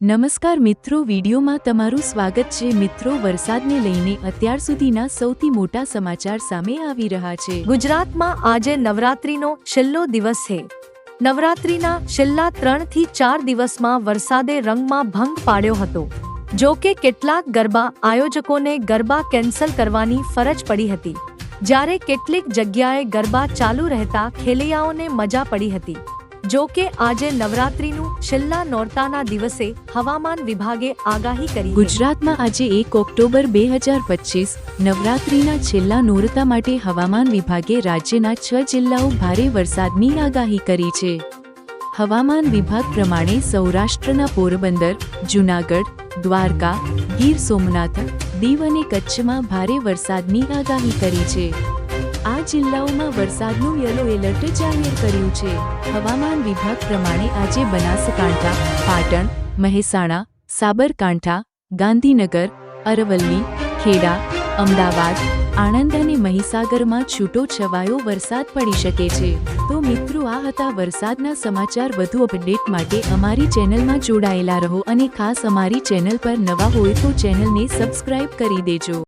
નમસ્કાર મિત્રો, વિડીયોમાં તમારું સ્વાગત છે. મિત્રો, વરસાદને લઈને અત્યાર સુધીના સૌથી મોટા સમાચાર સામે આવી રહ્યા છે. ગુજરાતમાં આજે નવરાત્રીનો છેલ્લો દિવસ છે. નવરાત્રીના છેલ્લા ત્રણથી ચાર દિવસમાં વરસાદે રંગમાં ભંગ પાડ્યો હતો. જો કે કેટલાક ગરબા આયોજકોને ગરબા કેન્સલ કરવાની ફરજ પડી હતી. જ્યારે કેટલીક જગ્યાએ ગરબા ચાલુ રહેતા ખેલૈયાઓને મજા પડી હતી. જો કે આજે નવરાત્રીનું છેલ્લા નોરતાના દિવસે હવામાન વિભાગે આગાહી કરી ગુજરાતમાં આજે એક ઓક્ટોબર બે હજાર પચીસ નવરાત્રીના છેલ્લા નોરતા માટે હવામાન વિભાગે રાજ્યના છ જિલ્લાઓ ભારે વરસાદની આગાહી કરી છે. હવામાન વિભાગ પ્રમાણે સૌરાષ્ટ્રના પોરબંદર, જૂનાગઢ, દ્વારકા, ગીર સોમનાથ, દીવ અને કચ્છમાં ભારે વરસાદની આગાહી કરી છે. આ જિલ્લાઓમાં વરસાદનું યલો એલર્ટ જાહેર કર્યું છે. હવામાન વિભાગ પ્રમાણે આજે બનાસકાંઠા, પાટણ, મહેસાણા, સાબરકાંઠા, ગાંધીનગર, અરવલ્લી, ખેડા, અમદાવાદ, આણંદ અને મહીસાગરમાં છૂટો છવાયો વરસાદ પડી શકે છે. તો મિત્રો, આ હતા વરસાદના સમાચાર. વધુ અપડેટ માટે અમારી ચેનલમાં જોડાયેલા રહો અને ખાસ અમારી ચેનલ પર નવા હોય તો ચેનલને સબસ્ક્રાઇબ કરી દેજો.